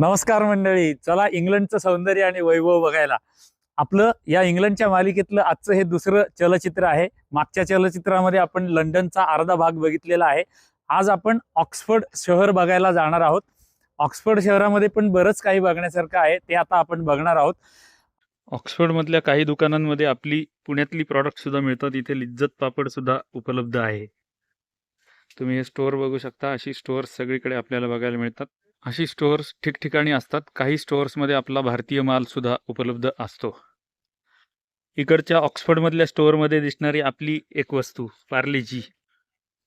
नमस्कार मंडळी. चला इंग्लंडचं सौंदर्य आणि वैभव बघायला. आपलं या इंग्लंडच्या मालिकेतलं आजचं हे दुसरं चलचित्र आहे. मागच्या चलचित्रामध्ये आपण लंडनचा अर्धा भाग बघितलेला आहे. आज आपण ऑक्सफर्ड शहर बघायला जाणार आहोत. ऑक्सफर्ड शहरामध्ये पण बरंच काही बघण्यासारखं आहे. ते आता आपण बघणार आहोत. ऑक्सफर्डमधल्या काही दुकानांमध्ये आपली पुण्यातली प्रॉडक्ट सुद्धा मिळतात. इथे लिज्जत पापड सुद्धा उपलब्ध आहे. तुम्ही हे स्टोअर बघू शकता. अशी स्टोअर सगळीकडे आपल्याला बघायला मिळतात. अशी स्टोअर्स ठिकठिकाणी असतात. काही स्टोअर्समध्ये आपला भारतीय माल सुद्धा उपलब्ध असतो. इकडच्या ऑक्सफर्डमधल्या स्टोअरमध्ये दिसणारी आपली एक वस्तू पार्लेजी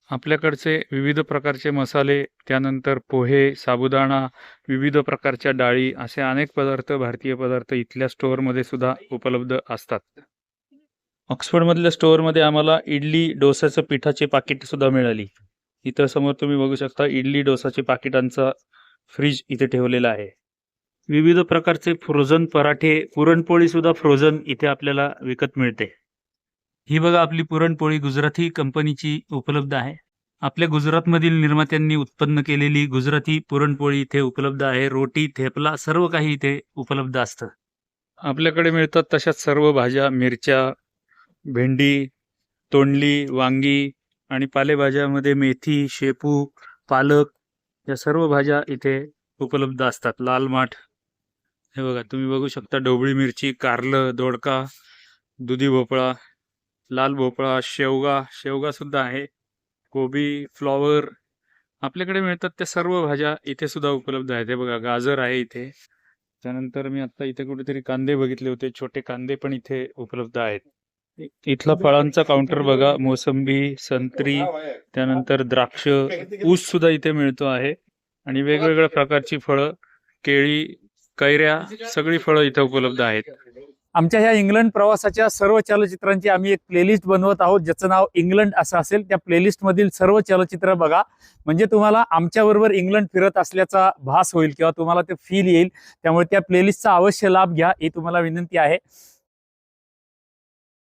आपल्याकडचे विविध प्रकारचे मसाले त्यानंतर पोहे साबुदाणा विविध प्रकारच्या डाळी असे अनेक पदार्थ भारतीय पदार्थ इथल्या स्टोअरमध्ये सुद्धा उपलब्ध असतात. ऑक्सफर्डमधल्या स्टोअरमध्ये आम्हाला इडली डोसाचं पिठाचे पाकिटसुद्धा मिळाली. इथं समोर तुम्ही बघू शकता इडली डोसाचे पाकिटांचा फ्रीज इथे ठेवलेला आहे. विविध प्रकारचे फ्रोझन पराठे पुरणपोळी सुद्धा फ्रोझन इथे आपल्याला विकत मिळते. ही बघा आपली पुरणपोळी गुजराती कंपनीची उपलब्ध आहे. आपल्या गुजरातमधील निर्मात्यांनी उत्पन्न केलेली गुजराती पुरणपोळी इथे उपलब्ध आहे. रोटी थेपला सर्व काही इथे उपलब्ध असतं. आपल्याकडे मिळतात तशाच सर्व भाज्या मिरच्या भेंडी तोंडली वांगी आणि पालेभाज्यामध्ये मेथी शेपू पालक या सर्व भाज्या इथे उपलब्ध असतात. लाल माठ. हे बघा तुम्ही बघू शकता ढोबळी मिरची कारलं दोडका दुधी भोपळा लाल भोपळा शेवगा. शेवगा सुद्धा आहे. कोबी फ्लॉवर आपल्याकडे मिळतात. त्या सर्व भाज्या इथे सुद्धा उपलब्ध आहेत. हे बघा गाजर आहे इथे. त्यानंतर मी आता इथे कुठेतरी कांदे बघितले होते. छोटे कांदे पण इथे उपलब्ध आहेत. इथला फळांचा काउंटर बघा मोसंबी संत्री त्यानंतर द्राक्ष ऊस सुद्धा इथे मिळतो आहे. आणि वेगवेगळ्या प्रकारची फळं केळी कैऱ्या सगळी फळं इथे उपलब्ध आहेत. आमच्या ह्या इंग्लंड प्रवासाच्या सर्व चलचित्रांची आम्ही एक प्लेलिस्ट बनवत आहोत ज्याचं नाव इंग्लंड असं असेल. त्या प्लेलिस्ट मधील सर्व चलचित्र बघा. म्हणजे तुम्हाला आमच्याबरोबर इंग्लंड फिरत असल्याचा भास होईल किंवा तुम्हाला ते फील येईल. त्यामुळे त्या प्लेलिस्टचा अवश्य लाभ घ्या ही तुम्हाला विनंती आहे.